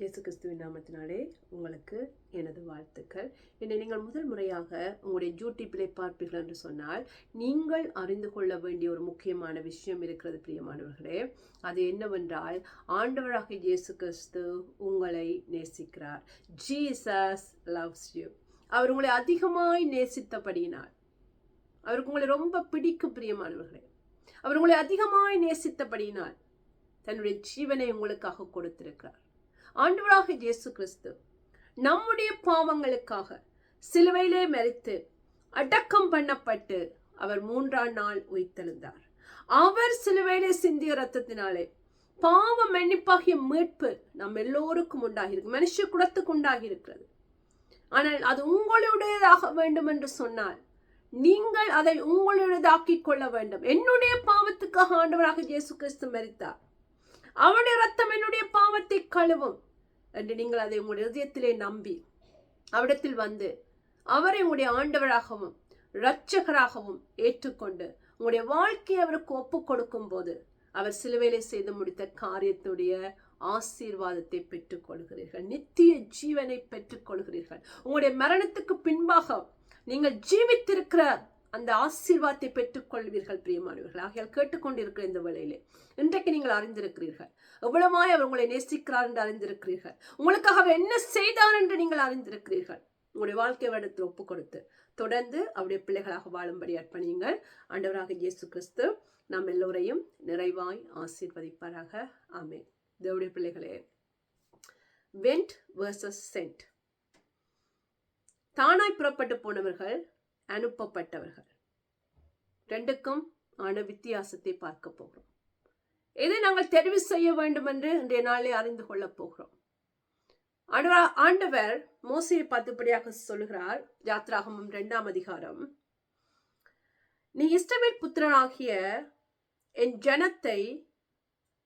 இயேசு கிறிஸ்துவின் நாமத்தினாலே உங்களுக்கு எனது வாழ்த்துக்கள். என்னை நீங்கள் முதல் முறையாக உங்களுடைய யூடியூப்பிலே பார்ப்பீர்கள் என்று சொன்னால் நீங்கள் அறிந்து கொள்ள வேண்டிய ஒரு முக்கியமான விஷயம் இருக்கிறது பிரியமானவர்களே. அது என்னவென்றால் ஆண்டவராக இயேசு கிறிஸ்து உங்களை நேசிக்கிறார். ஜீசஸ் லவ்ஸ் யூ அவர் உங்களை அதிகமாய் நேசித்தபடியினால். அவருக்கு உங்களை ரொம்ப பிடிக்கும் பிரியமானவர்களே. அவர் உங்களை அதிகமாய் நேசித்தபடியினால் தன்னுடைய ஜீவனை உங்களுக்காக கொடுத்திருக்கிறார். ஆண்டவராக இயேசு கிறிஸ்து நம்முடைய பாவங்களுக்காக சிலுவையிலே மறித்து அடக்கம் பண்ணப்பட்டு அவர் மூன்றாம் நாள் உயிர்த்தெழுந்தார். அவர் சிலுவையிலே சிந்திய ரத்தத்தினாலே பாவ மன்னிப்பாகிய மீட்பு நம் எல்லோருக்கும் உண்டாகிருக்கு மனுஷ குலத்துக்கு உண்டாகியிருக்கிறது. ஆனால் அது உங்களுடையதாக வேண்டும் என்று சொன்னால் நீங்கள் அதை உங்களுடையதாக்கிக் கொள்ள வேண்டும். என்னுடைய பாவத்துக்காக ஆண்டவராக இயேசு கிறிஸ்து மறித்தார் அவனுடைய ரத்தம் என்னுடைய பாவத்தை கழுவும் என்று நீங்கள் அதை உங்களுடைய இதயத்திலே நம்பி அவரிடத்தில் வந்து அவரை உங்களுடைய ஆண்டவராகவும் இரட்சகராகவும் ஏற்றுக்கொண்டு உங்களுடைய வாழ்க்கையை அவருக்கு ஒப்பு கொடுக்கும் போது அவர் சிலுவையிலே செய்து முடித்த காரியத்துடைய ஆசீர்வாதத்தை பெற்றுக்கொள்கிறீர்கள் நித்திய ஜீவனை பெற்றுக்கொள்கிறீர்கள் உங்களுடைய மரணத்துக்கு பின்பாக நீங்கள் ஜீவித்திருக்கிற அந்த ஆசீர்வாதத்தை பெற்றுக்கொள்வீர்கள் பிரியமானவர்கள். ஆகையால் கேட்டுக்கொண்டிருக்கிற இந்த வேளையிலே இன்றைக்கு நீங்கள் அறிந்திருக்கிறீர்கள். எவ்வளவாய் அவர் உங்களை நேசிக்கிறார் என்று அறிந்திருக்கிறீர்கள். உங்களுக்காக அவர் என்ன செய்தார் என்று நீங்கள் அறிந்திருக்கிறீர்கள். உங்களுடைய வாழ்க்கை வருடத்தில் ஒப்பு கொடுத்து தொடர்ந்து அவருடைய பிள்ளைகளாக வாழும்படி அர்ப்பணியுங்கள். ஆண்டவராக இயேசு கிறிஸ்து நாம் எல்லோரையும் நிறைவாய் ஆசீர்வதிப்பாராக. ஆமே தேவடைய பிள்ளைகளே வெண்ட் வேர்சஸ் சென்ட். தானாய் புறப்பட்டு போனவர்கள் அனுப்பப்பட்டவர்கள். ரெண்டுக்கும் ஆன வித்தியாசத்தை பார்க்க போகிறோம். இதை நாங்கள் தெரிவு செய்ய வேண்டும் என்று இன்றைய நாளை அறிந்து கொள்ளப் போகிறோம். ஆண்டவர் மோசையை பார்த்துபடியாக சொல்லுகிறார் யாத்ராகமம் இரண்டாம் அதிகாரம். நீ இஷ்டவேல் புத்திரனாகிய என் ஜனத்தை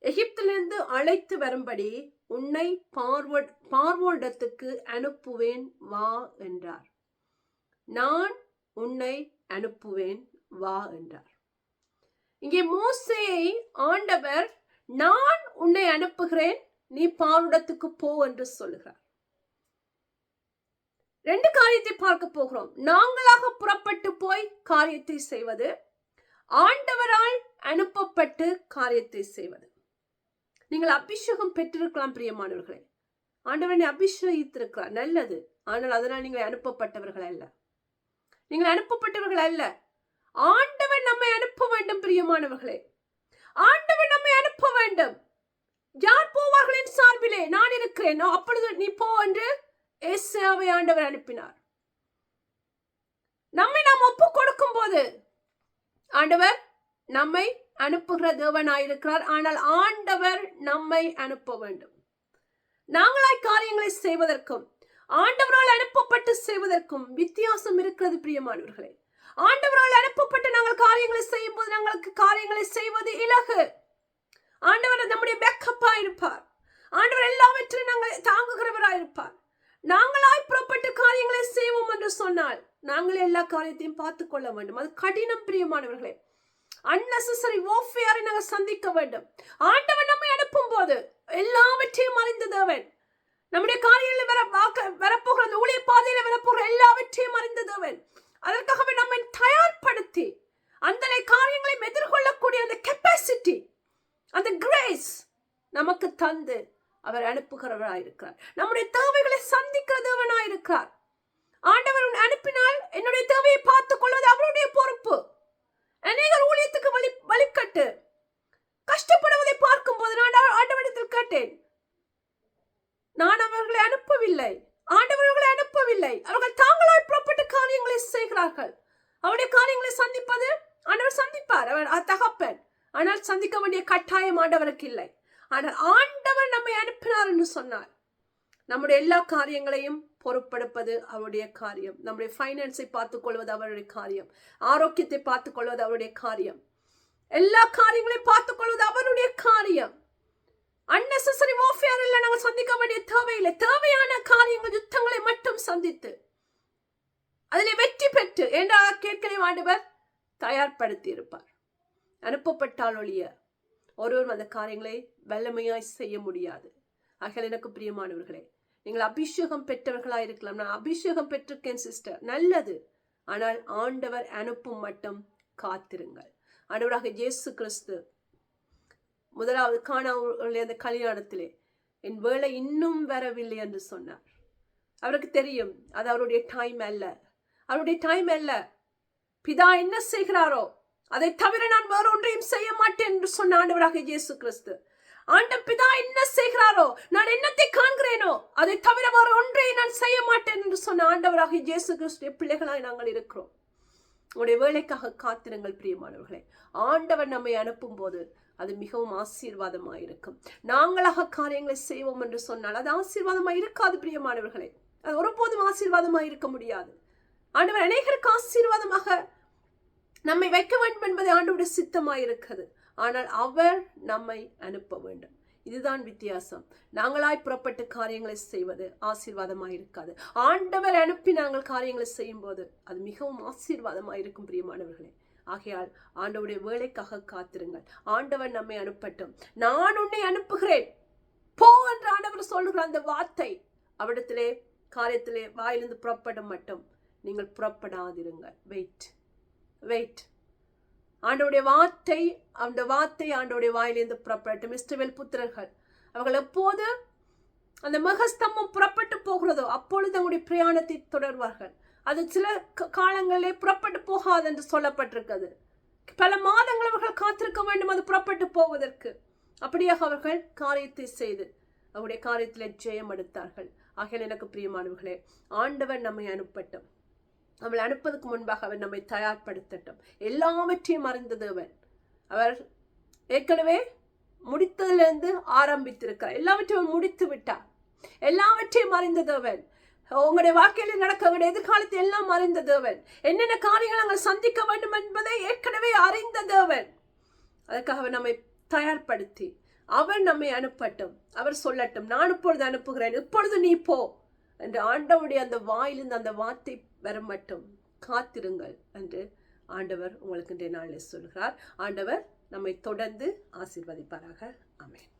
எகிப்திலிருந்து அழைத்து வரும்படி உன்னை பார்வ பார்வோடத்துக்கு அனுப்புவேன் வா என்றார். நான் உன்னை அனுப்புவேன் வா என்றார். இங்கே மோசையை ஆண்டவர் நான் உன்னை அனுப்புகிறேன் நீ பாருடத்துக்கு போ என்று சொல்லுகிறார். ரெண்டு காரியத்தை பார்க்க போகிறோம். நாங்களாக புறப்பட்டு போய் காரியத்தை செய்வது ஆண்டவரால் அனுப்பப்பட்டு காரியத்தை செய்வது. நீங்கள் அபிஷேகம் பெற்றிருக்கலாம் பிரியமானவர்களே. ஆண்டவனை அபிஷேகித்திருக்கிறார். நல்லது. ஆனால் அதனால் நீங்கள் அனுப்பப்பட்டவர்கள் அல்ல. நீங்கள் அனுப்பப்பட்டவர்கள் அல்ல. ஆண்டவன் நம்மை அனுப்ப வேண்டும் பிரியமானவர்களே. ஆண்டவன் நம்மை அனுப்ப வேண்டும். யார் போவார்களின் சார்பிலே? நான் இருக்கிறேன். அப்பொழுது நீ போ என்று ஏசாவை ஆண்டவர் அனுப்பினார். நம்மை நாம் ஒப்பு கொடுக்கும் போது ஆண்டவர் நம்மை அனுப்புகிற தேவனாயிருக்கிறார். ஆனால் ஆண்டவர் நம்மை அனுப்ப வேண்டும். நாங்களாய் காரியங்களை செய்வதற்கும் ஆண்டவரால் அனுப்பப்பட்டு செய்வதற்கும் வித்தியாசம் இருக்கிறது பிரியமானவர்களே. ஆண்டவரால் அனுப்பப்பட்டு நாங்கள் காரியங்களை செய்யும் போது நாங்களுக்கு காரியங்களை செய்வது இலகு. ஆண்டவர் நம்முடைய பேக்கப்பா இருப்பார் ஆண்டவர் எல்லாவற்றையும் நாங்கள் தாங்குகிறவராக இருப்பார் நாங்களாய் புறப்பட்டு காரியங்களை செய்வோம் என்று சொன்னால் நாங்களே எல்லா காரியத்தையும் பார்த்து கொள்ள வேண்டும். அது கடினம் பிரியமானவர்களே. அன்னெசரி ஓஃபியாரை நாங்கள் சந்திக்க வேண்டும். ஆண்டவன் நம்மை அனுப்பும் போது எல்லாவற்றையும் அறிந்தது அவன் நம்முடைய காரியங்களில் வர வாக்க வரப்போகிற அந்த ஊழிய பாதையில வரப்போகிற எல்லாவற்றையும் அறிந்த தேவன் அதற்காகவே நம்மை தயார்படுத்தி அந்த காரியங்களையும் எதிர்கொள்ளக்கூடிய அந்த கெப்பாசிட்டி அந்த கிரேஸ் நமக்கு தந்து அவர் அனுப்புகிறவராயிருக்கிறார். நம்முடைய தேவைகளை சந்திக்கிற தேவனாயிருக்கிறார். ஆண்டவர் அனுப்பினால் என்னுடைய தேவையை பார்த்துக் கொள்வது அவருடைய பொறுப்பு. அநேகர் ஊழியத்துக்கு வழி வழிகட்டு கஷ்டப்படுவதை பார்க்கும் போது நான் ஆண்டவரிடத்தில் கேட்டேன். நான் அவர்களை அனுப்பவில்லை. ஆண்டவர்களை அனுப்பவில்லை. அவர்கள் தாங்களாய் புறப்பட்டு காரியங்களை செய்கிறார்கள். அவருடைய காரியங்களை சந்திப்பது ஆண்டவர் சந்திப்பார். அவர் தகப்பன். ஆனால் சந்திக்க வேண்டிய கட்டாயம் ஆண்டவருக்கு இல்லை. ஆனால் ஆண்டவர் நம்மை அனுப்பினார் என்று சொன்னார். நம்முடைய எல்லா காரியங்களையும் பொறுப்படுப்பது அவருடைய காரியம். நம்முடைய ஃபைனான்ஸை பார்த்துக் கொள்வது அவருடைய காரியம். ஆரோக்கியத்தை பார்த்துக் கொள்வது அவருடைய காரியம். எல்லா காரியங்களையும் பார்த்துக் கொள்வது அவருடைய காரியம். அன்னெசரி வார்ஃபேர் இல்லை நாங்கள் சந்திக்க வேண்டிய தேவையில்லை. தேவையான காரியங்கள் யுத்தங்களை மட்டும் சந்தித்து அதில் வெற்றி பெற்று என்ற கேட்கலை ஆண்டவர்? தயார்படுத்தி இருப்பார் அனுப்பப்பட்டால் ஒழிய ஒருவரும் அந்த காரியங்களை வல்லமையாய் செய்ய முடியாது. ஆகையால் எனக்கு பிரியமானவர்களே நீங்கள் அபிஷேகம் பெற்றவர்களாக இருக்கலாம். நான் அபிஷேகம் பெற்றிருக்கேன் சிஸ்டர் நல்லது. ஆனால் ஆண்டவர் அனுப்பும் மட்டும் காத்திருங்கள். ஆண்டவராக இயேசு கிறிஸ்து முதலாவது காண அந்த கல்யாணத்திலே என் வேலை இன்னும் வரவில்லை என்று சொன்னார். அவருக்கு தெரியும் அது அவருடைய டைம் அல்ல. அவருடைய டைம் அல்ல. பிதா என்ன செய்கிறாரோ அதை தவிர நான் வேற ஒன்றையும் செய்ய மாட்டேன் என்று சொன்ன ஆண்டவராக இயேசு கிறிஸ்து ஆண்ட பிதா என்ன செய்கிறாரோ நான் என்னத்தை காண்கிறேனோ அதை தவிர வேற ஒன்றை நான் செய்ய மாட்டேன் என்று சொன்ன ஆண்டவராக இயேசு கிறிஸ்து பிள்ளைகளாய் நாங்கள் இருக்கிறோம். உங்களுடைய வேலைக்காக காத்திருங்கள் பிரியமானவர்களே. ஆண்டவர் நம்மை அனுப்பும் போது அது மிகவும் ஆசீர்வாதமாக இருக்கும். நாங்களாக காரியங்களை செய்வோம் என்று சொன்னால் அது ஆசீர்வாதமாக இருக்காது பிரியமானவர்களே. அது ஒருபோதும் ஆசீர்வாதமாக இருக்க முடியாது. ஆண்டவர் அநேகருக்கு ஆசீர்வாதமாக நம்மை வைக்க வேண்டும் என்பது ஆண்டோட சித்தமாக இருக்கிறது ஆனால் அவர் நம்மை அனுப்ப வேண்டும். இதுதான் வித்தியாசம். நாங்களாய் புறப்பட்டு காரியங்களை செய்வது ஆசீர்வாதமாக இருக்காது ஆண்டவர் அனுப்பி நாங்கள் காரியங்களை செய்யும் போது அது மிகவும் ஆசீர்வாதமாக இருக்கும் பிரியமானவர்களே. ஆகையால் ஆண்டவருடைய வேலைக்காக காத்திருங்கள். ஆண்டவர் நம்மை அனுப்பட்டும். நான் உன்னை அனுப்புகிறேன். போ என்று ஆண்டவர் சொல்லுகிற அந்த வார்த்தை அவிடத்திலே காரியத்திலே வாயிலிருந்து புறப்படும் மட்டும். நீங்கள் புறப்படாதிருங்கள். வெயிட் வெயிட் ஆண்டோடைய வார்த்தை அந்த வார்த்தை ஆண்டோடைய வாயிலிருந்து புறப்படட்டும். இஸ்ரவேல் புத்திரர்கள் அவர்கள் எப்போது அந்த மகஸ்தம்பம் புறப்பட்டு போகிறதோ அப்பொழுது அவங்களுடைய பிரயாணத்தை தொடர்வார்கள். அது சில காலங்களிலே புறப்பட்டு போகாது என்று சொல்லப்பட்டிருக்கிறது. பல மாதங்கள் அவர்கள் காத்திருக்க வேண்டும் அது புறப்பட்டு போவதற்கு. அப்படியாக அவர்கள் காரியத்தை செய்து அவருடைய காரியத்தில் ஜெயம் எடுத்தார்கள். ஆகையால் எனக்கு பிரியமானவர்களே ஆண்டவர் நம்மை அனுப்பட்டும். நம்மளை அனுப்பதுக்கு முன்பாக அவர் நம்மை தயார்படுத்தட்டும். எல்லாவற்றையும் அறிந்த தேவன் அவர் ஏற்கனவே முடித்ததிலிருந்து ஆரம்பித்திருக்கிறார். எல்லாவற்றையும் முடித்து விட்டார். எல்லாவற்றையும் அறிந்த தேவன் உங்களுடைய வாழ்க்கையில் நடக்க உங்களுடைய எதிர்காலத்தை எல்லாம் அறிந்த தேவன் என்னென்ன காரியங்கள் நாங்கள் சந்திக்க வேண்டும் என்பதை ஏற்கனவே அறிந்த தேவன் அதற்காக அவர் நம்மை தயார்படுத்தி அவர் நம்மை அனுப்பட்டும். அவர் சொல்லட்டும் நான் இப்பொழுது அனுப்புகிறேன். இப்பொழுது நீ போ. என்று ஆண்டவருடைய அந்த வாயிலிருந்து அந்த வார்த்தை வர மட்டும் காத்திருங்கள் என்று ஆண்டவர் உங்களுக்கு இன்றைய நாளில் சொல்கிறார். ஆண்டவர் நம்மை தொடர்ந்து ஆசீர்வதிப்பாராக. அமேன்